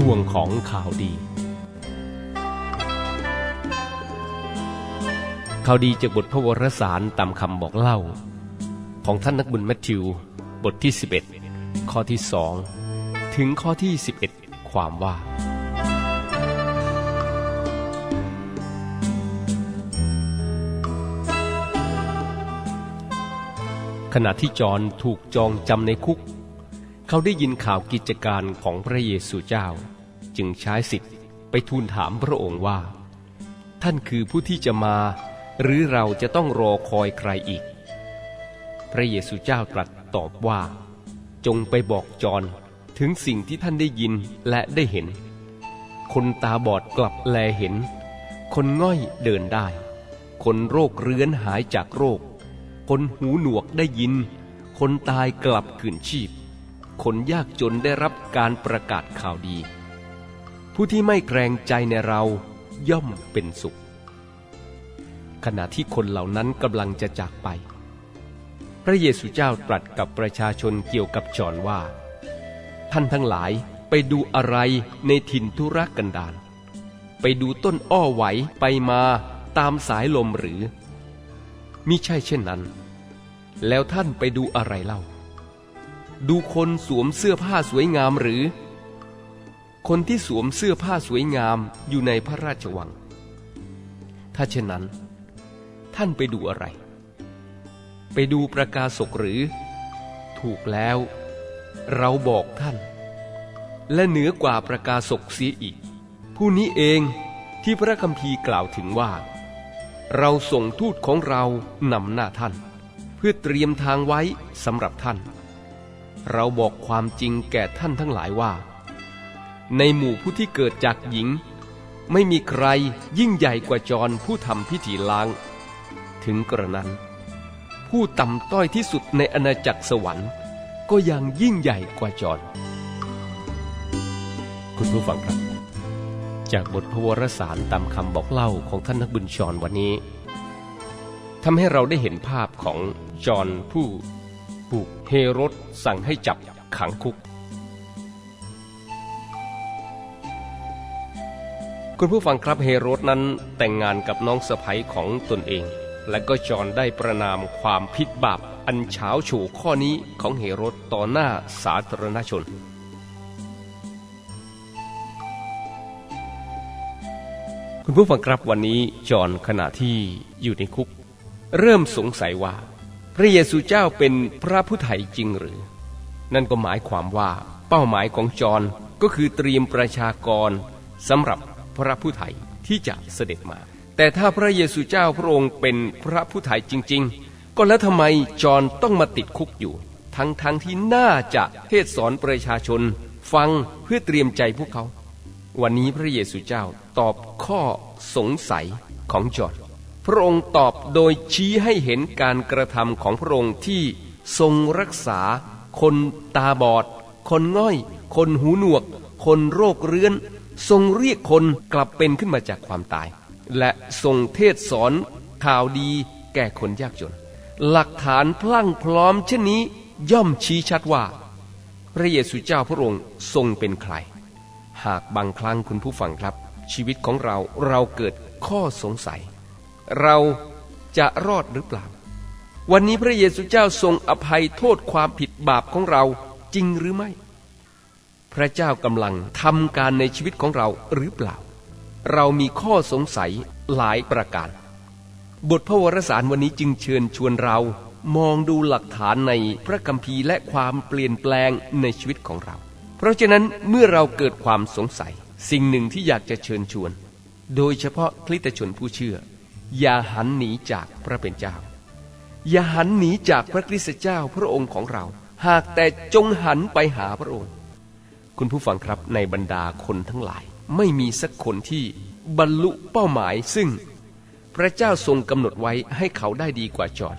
ช่วงของข่าวดี ข่าวดีจากบทพระวรสารตามคำบอกเล่า ของท่านนักบุญแมทธิว บทที่ 11 ข้อที่2ถึงข้อที่ 11 ความว่า ขณะที่จอห์นถูกจองจำในคุกเขาได้ยินข่าวกิจการของพระเยซูเจ้า จึงใช้สิทธิ์ไปทูลถามพระองค์ว่า ท่านคือผู้ที่จะมา หรือเราจะต้องรอคอยใครอีก พระเยซูเจ้าตรัสตอบว่า จงไปบอกจอนถึงสิ่งที่ท่านได้ยินและได้เห็น คนตาบอดกลับแลเห็น คนง่อยเดินได้ คนโรคเรื้อนหายจากโรค คนหูหนวกได้ยิน คนตายกลับคืนชีพ คนยากจนได้รับการประกาศข่าวดี ผู้ที่ไม่แกรงใจในเราย่อมเป็นสุข ขณะที่คนเหล่านั้นกำลังจะจากไป พระเยซูเจ้าตรัสกับประชาชนเกี่ยวกับจอนว่า ท่านทั้งหลายไปดูอะไรในถิ่นทุรกันดารไปดูต้นอ้อไหวไปมาตามสายลมหรือมิใช่เช่นนั้น แล้วท่านไปดูอะไรเล่า ดูคนสวมเสื้อผ้าสวยงามหรือ คนที่สวมเสื้อผ้าสวยงามอยู่ในพระราชวัง ถ้าเช่นนั้น ท่านไปดูอะไร ไปดูประกาศกหรือ ถูกแล้ว เราบอกท่าน และเหนือกว่าประกาศกเสียอีก ผู้นี้เองที่พระคัมภีร์กล่าวถึงว่า เราส่งทูตของเรานำหน้าท่าน เพื่อเตรียมทางไว้สำหรับท่าน เราบอกความจริงแก่ท่านทั้งหลายว่า ในหมู่ผู้ที่เกิดจากหญิง ไม่มีใครยิ่งใหญ่กว่าจรผู้ทำพิธีล้าง ถึงกระนั้น ผู้ต่ำต้อยที่สุดในอาณาจักรสวรรค์ ก็ยังยิ่งใหญ่กว่าจรคุณผู้ฟังครับ จากบทพระวรสารตามคำบอกเล่าของท่านนักบุญชรวันนี้ทำให้เราได้เห็นภาพของจอห์นผู้ถูกเฮโรดสั่งให้จับขังคุก คุณผู้ฟังครับเฮโรดนั้นแต่งงานกับน้องสะใภ้ของตนเอง และก็จอนได้ประนามความผิดบาปอันเฉาโฉข้อนี้ของเฮโรดต่อหน้าสาธารณชน คุณผู้ฟังครับวันนี้จอนขณะที่อยู่ในคุก เริ่มสงสัยว่า พระเยซูเจ้าเป็นพระผู้ไถ่จริงหรือ นั่นก็หมายความว่าเป้าหมายของจอนก็คือเตรียมประชากรสำหรับ พระผู้ไถ่ที่จะเสด็จมา แต่ถ้าพระเยซูเจ้าพระองค์เป็นพระผู้ไถ่จริง ๆ ก็แล้วทำไมจอห์นต้องมาติดคุกอยู่ ทั้งๆทที่น่าจะเทศสอนประชาชน ฟังเพื่อเตรียมใจพวกเขา วันนี้พระเยซูเจ้าตอบข้อสงสัยของจอห์นพระองค์ตอบโดยชี้ให้เห็นการกระทำของพระองค์ที่ทรงรักษา คนตาบอด คนง่อย คนหูหนวก คนโรคเรื้อน ทรงเรียกคนกลับเป็นขึ้นมาจากความตาย และทรงเทศสอนข่าวดีแก่คนยากจน หลักฐานพลั่งพร้อมเช่นนี้ย่อมชี้ชัดว่า พระเยซูเจ้าพระองค์ทรงเป็นใคร หากบางครั้งคุณผู้ฟังครับ ชีวิตของเราเราเกิดข้อสงสัย เราจะรอดหรือเปล่า วันนี้พระเยซูเจ้าทรงอภัยโทษความผิดบาปของเราจริงหรือไม่ พระเจ้ากำลังทำการในชีวิตของเราหรือเปล่า เรามีข้อสงสัยหลายประการ บทพระวรสารวันนี้จึงเชิญชวนเรามองดูหลักฐานในพระคัมภีร์และความเปลี่ยนแปลงในชีวิตของเรา เพราะฉะนั้นเมื่อเราเกิดความสงสัย สิ่งหนึ่งที่อยากจะเชิญชวน โดยเฉพาะคริสตชนผู้เชื่อ อย่าหันหนีจากพระเป็นเจ้า อย่าหันหนีจากพระคริสตเจ้าพระองค์ของเรา หากแต่จงหันไปหาพระองค์ คุณผู้ฟังครับในบรรดาคนทั้งหลาย ไม่มีสักคนที่บรรลุเป้าหมายซึ่งพระเจ้าทรงกำหนดไว้ให้เขาได้ดีกว่าจอห์น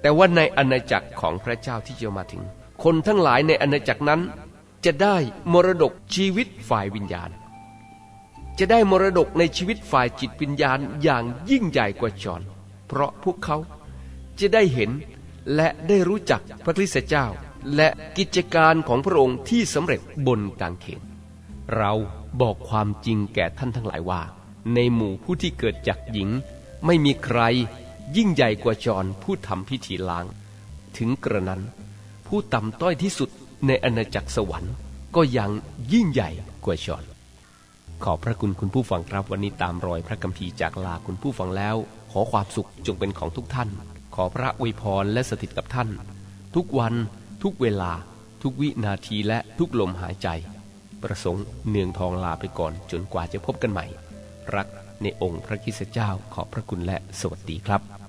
แต่ว่าในอาณาจักรของพระเจ้าที่จะมาถึง คนทั้งหลายในอาณาจักรนั้น จะได้มรดกชีวิตฝ่ายวิญญาณ จะได้มรดกในชีวิตฝ่ายจิตวิญญาณอย่างยิ่งใหญ่กว่าจอห์นเพราะพวกเขาจะได้เห็นและได้รู้จักพระคริสตเจ้า และกิจการของพระองค์ที่สำเร็จบนกางเขน เราบอกความจริงแก่ท่านทั้งหลายว่า ในหมู่ผู้ที่เกิดจากหญิง ไม่มีใครยิ่งใหญ่กว่าจอนผู้ทำพิธีล้าง ถึงกระนั้น ผู้ต่ำต้อยที่สุดในอาณาจักรสวรรค์ ก็ยังยิ่งใหญ่กว่าจอนขอบพระคุณคุณผู้ฟังครับวันนี้ตามรอยพระคัมภีร์จากลาคุณผู้ฟังแล้ว ขอความสุขจงเป็นของทุกท่าน ขอพระอวยพรและสถิตกับท่าน ทุกวัน ทุกเวลาทุกวินาทีและทุกลมหายใจ ประสงค์เนืองทองลาไปก่อนจนกว่าจะพบกันใหม่ รักในองค์พระคิสเจ้าขอบพระคุณและสวัสดีครับ